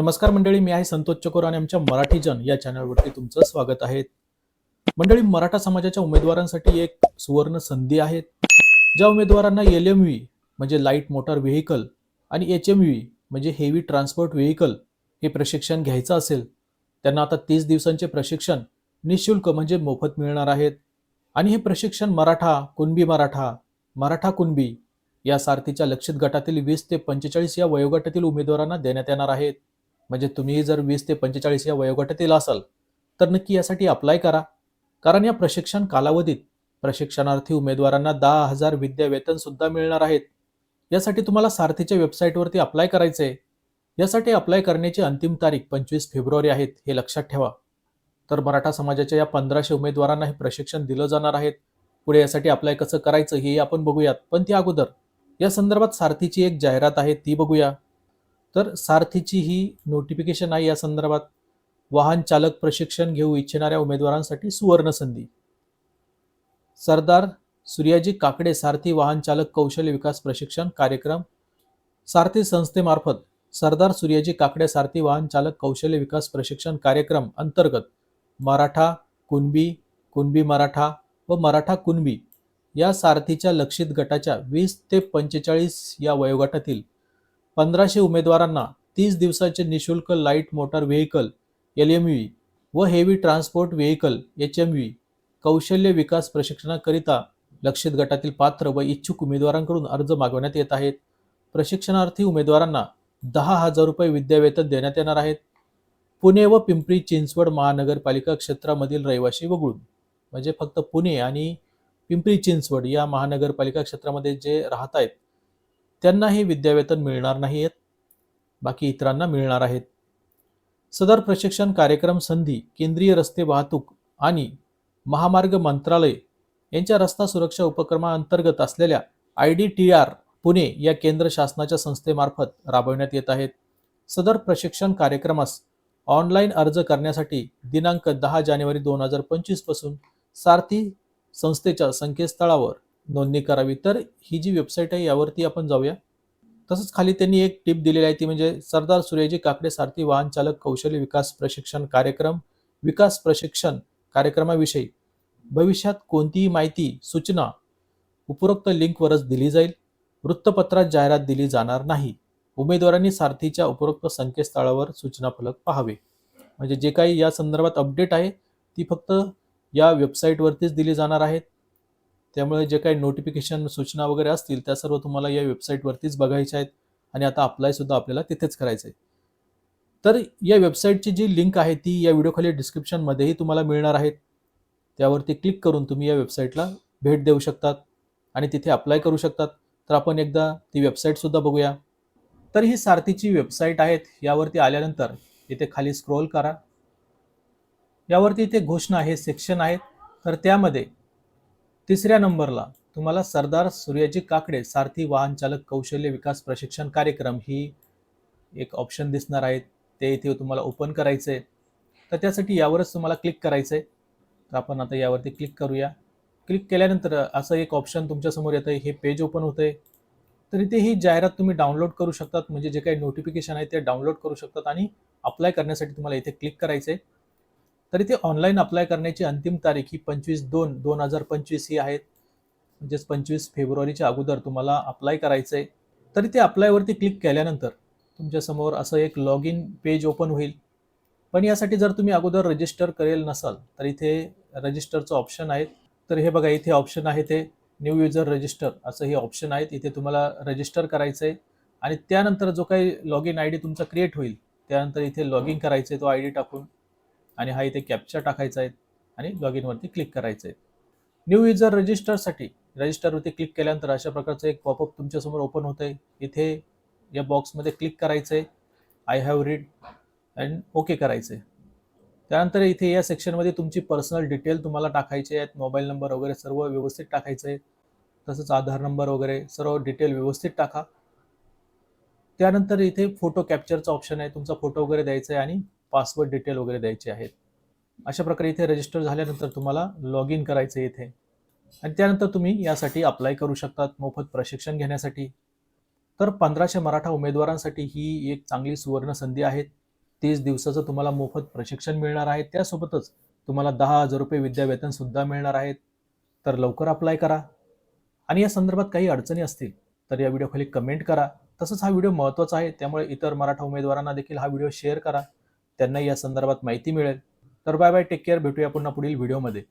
नमस्कार मंडळी मी आहे संतोष चकोर आणि आमच्या मराठी जन या चॅनलवरती तुमचं स्वागत आहे. मंडळी मराठा समाजाच्या उमेदवारांसाठी एक सुवर्ण संधी आहे. ज्या उमेदवारांना एल एम व्ही म्हणजे लाइट मोटार व्हेकल आणि एच एम व्ही म्हणजे हेवी ट्रान्सपोर्ट व्हेकल हे प्रशिक्षण घ्यायचं असेल त्यांना आता तीस दिवसांचे प्रशिक्षण निशुल्क म्हणजे मोफत मिळणार आहेत. आणि हे प्रशिक्षण मराठा कुणबी मराठा मराठा कुणबी या सारथीच्या लक्षित गटातील वीस ते पंचेचाळीस या वयोगटातील उमेदवारांना देण्यात येणार आहेत. म्हणजे तुम्ही जर वीस ते पंचेचाळीस या वयोगटातील असाल तर नक्की यासाठी अप्लाय करा. कारण या प्रशिक्षण कालावधीत प्रशिक्षणार्थी उमेदवारांना दहा हजार विद्यावेतन सुद्धा मिळणार आहेत. यासाठी तुम्हाला सारथीच्या वेबसाईटवरती अप्लाय करायचं आहे यासाठी अप्लाय करण्याची अंतिम तारीख पंचवीस फेब्रुवारी आहेत हे लक्षात ठेवा. तर मराठा समाजाच्या या पंधराशे उमेदवारांना हे प्रशिक्षण दिलं जाणार आहेत पुढे यासाठी अप्लाय कसं करायचं हे आपण बघूयात. पण त्या अगोदर या संदर्भात सारथीची एक जाहिरात आहे ती बघूया. तर सारथीची ही नोटिफिकेशन आहे या संदर्भात. वाहन चालक प्रशिक्षण घेऊ इच्छिणाऱ्या उमेदवारांसाठी सुवर्ण संधी सरदार सूर्याजी काकडे सारथी वाहन चालक कौशल्य विकास प्रशिक्षण कार्यक्रम. सारथी संस्थेमार्फत सरदार सूर्याजी काकडे सारथी वाहन चालक कौशल्य विकास प्रशिक्षण कार्यक्रम अंतर्गत मराठा कुणबी कुणबी मराठा व मराठा कुणबी या सारथीच्या लक्षित गटाच्या वीस ते पंचेचाळीस या वयोगटातील पंधराशे उमेदवारांना तीस दिवसाचे निशुल्क light motor vehicle L M V व heavy transport vehicle H M V कौशल्य विकास प्रशिक्षणाकरिता लक्षित गटातील पात्र व इच्छुक उमेदवारांकडून अर्ज मागवण्यात येत आहेत. प्रशिक्षणार्थी उमेदवारांना दहा हजार रुपये विद्यावेतन देण्यात येणार आहेत पुणे व पिंपरी चिंचवड महानगरपालिका क्षेत्रामधील रहिवासी वगळून म्हणजे फक्त पुणे आणि पिंपरी चिंचवड या महानगरपालिका क्षेत्रामध्ये जे राहत आहेत त्यांना हे विद्यावेतन मिळणार नाही आहेत बाकी इतरांना मिळणार आहेत. सदर प्रशिक्षण कार्यक्रम संधी केंद्रीय रस्ते वाहतूक आणि महामार्ग मंत्रालय यांच्या रस्ता सुरक्षा उपक्रमाअंतर्गत असलेल्या I D T R Pune या केंद्र शासनाच्या संस्थेमार्फत राबवण्यात येत आहेत. सदर प्रशिक्षण कार्यक्रमास ऑनलाईन अर्ज करण्यासाठी दिनांक दहा जानेवारी दोन हजार पंचवीसपासून सारथी संस्थेच्या संकेतस्थळावर नोंदणी करावी. तर ही जी वेबसाईट आहे यावरती आपण जाऊया. तसंच खाली त्यांनी एक टिप दिलेली आहे ती म्हणजे सरदार सूर्यजी काकडे सारथी वाहन चालक कौशल्य विकास प्रशिक्षण कार्यक्रम विकास प्रशिक्षण कार्यक्रमाविषयी. भविष्यात कोणतीही माहिती सूचना उपरोक्त लिंकवरच दिली जाईल. वृत्तपत्रात जाहिरात दिली जाणार नाही. उमेदवारांनी सारथीच्या उपरोक्त संकेतस्थळावर सूचना फलक पाहावे. म्हणजे जे काही या संदर्भात अपडेट आहे ती फक्त या वेबसाईटवरतीच दिली जाणार आहेत. त्यामुळे जे काही नोटिफिकेशन सूचना वगैरे असतील त्या सर्व तुम्हाला या वेबसाईटवरतीच बघायच्या आहेत. आणि आता अप्लाय सुद्धा आपल्याला तिथेच करायचं आहे. तर या वेबसाईटची जी लिंक आहे ती या व्हिडिओखाली डिस्क्रिप्शनमध्येही तुम्हाला मिळणार आहेत त्यावरती क्लिक करून तुम्ही या वेबसाईटला भेट देऊ शकतात. आणि तिथे अप्लाय करू शकतात. तर आपण एकदा ती वेबसाईटसुद्धा बघूया. तर ही सारथीची वेबसाईट आहेत. यावरती आल्यानंतर इथे खाली स्क्रोल करा. यावरती इथे घोषणा हे सेक्शन आहेत. तर त्यामध्ये तिसऱ्या नंबरला तुम्हाला सरदार सूर्याजी काकडे सारथी वाहन चालक कौशल्य विकास प्रशिक्षण कार्यक्रम ही एक ऑप्शन दिसणार आहेत ते इथे तुम्हाला ओपन करायचं आहे तर त्यासाठी यावरच तुम्हाला क्लिक करायचं आहे तर आपण आता यावरती क्लिक करूया. क्लिक केल्यानंतर असं एक ऑप्शन तुमच्यासमोर येतं हे पेज ओपन होतं आहे तर इथे ही जाहिरात तुम्ही डाउनलोड करू शकतात. म्हणजे जे काही नोटिफिकेशन आहे ते डाउनलोड करू शकतात आणि अप्लाय करण्यासाठी तुम्हाला इथे क्लिक करायचं आहे तर इथे ऑनलाईन अप्लाय करण्याची अंतिम तारीख ही पंचवीस दोन दोन हजार पंचवीस ही आहेत म्हणजेच पंचवीस फेब्रुवारीच्या अगोदर तुम्हाला अप्लाय करायचं आहे तरी ते अप्लायवरती क्लिक केल्यानंतर तुमच्यासमोर असं एक लॉग इन पेज ओपन होईल. पण यासाठी जर तुम्ही अगोदर रजिस्टर करेल नसाल तर इथे रजिस्टरचं ऑप्शन आहे. तर हे बघा इथे ऑप्शन आहे ते न्यू युजर रजिस्टर असं हे ऑप्शन आहेत इथे तुम्हाला रजिस्टर करायचं आहे आणि त्यानंतर जो काही लॉग इन आय डी तुमचा क्रिएट होईल त्यानंतर इथे लॉग इन करायचं आहे तो आय डी टाकून. आणि हा इथे कॅप्चर टाकायचा आहे आणि लॉग इनवरती क्लिक करायचं आहे. न्यू युजर रजिस्टरसाठी रजिस्टरवरती क्लिक केल्यानंतर अशा प्रकारचं एक पॉपअप तुमच्यासमोर ओपन होतं आहे इथे या बॉक्समध्ये क्लिक करायचं आहे. I have read and okay करायचं आहे. त्यानंतर इथे या सेक्शनमध्ये तुमची पर्सनल डिटेल तुम्हाला टाकायचे आहेत. मोबाईल नंबर वगैरे सर्व व्यवस्थित टाकायचं आहे. तसंच आधार नंबर वगैरे सर्व डिटेल व्यवस्थित टाका. त्यानंतर इथे फोटो कॅप्चरचा ऑप्शन आहे. तुमचा फोटो वगैरे द्यायचा आहे आणि पासवर्ड डिटेल वगैरे द्यायचे आहेत. अशा प्रकारे इथे रजिस्टर झाल्यानंतर तुम्हाला लॉग इन करायचं आहे इथे. आणि त्यानंतर तुम्ही यासाठी अप्लाय करू शकतात मोफत प्रशिक्षण घेण्यासाठी. तर पंधराशे मराठा उमेदवारांसाठी ही एक चांगली सुवर्ण संधी आहे. तीस दिवसाचं तुम्हाला मोफत प्रशिक्षण मिळणार आहे. त्यासोबतच तुम्हाला दहा हजार रुपये विद्यावेतन सुद्धा मिळणार आहेत तर लवकर अप्लाय करा. आणि या संदर्भात काही अडचणी असतील तर या व्हिडिओखाली कमेंट करा. तसंच हा व्हिडिओ महत्त्वाचा आहे त्यामुळे इतर मराठा उमेदवारांना देखील हा व्हिडिओ शेअर करा. त्यांना या संदर्भात माहिती मिळेल. तर बाय बाय टेक केअर भेटूया पुन्हा पुढील व्हिडिओमध्ये